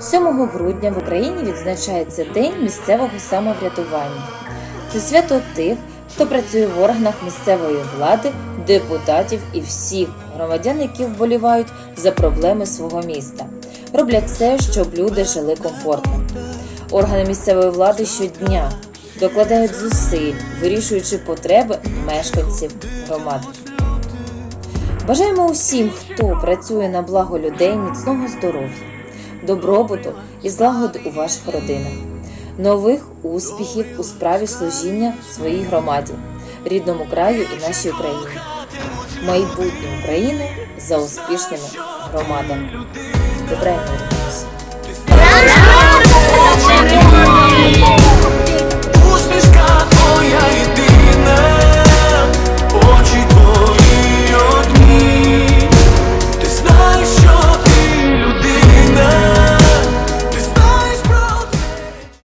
7 грудня в Україні відзначається День місцевого самоврядування. Це свято тих, хто працює в органах місцевої влади, депутатів і всіх громадян, які вболівають за проблеми свого міста. Роблять все, щоб люди жили комфортно. Органи місцевої влади щодня докладають зусиль, вирішуючи потреби мешканців громади. Бажаємо усім, хто працює на благо людей, міцного здоров'я, добробуту і злагоди у ваших родинах, нових успіхів у справі служіння своїй громаді, рідному краю і нашій Україні, майбутнє України за успішними громадами. Добра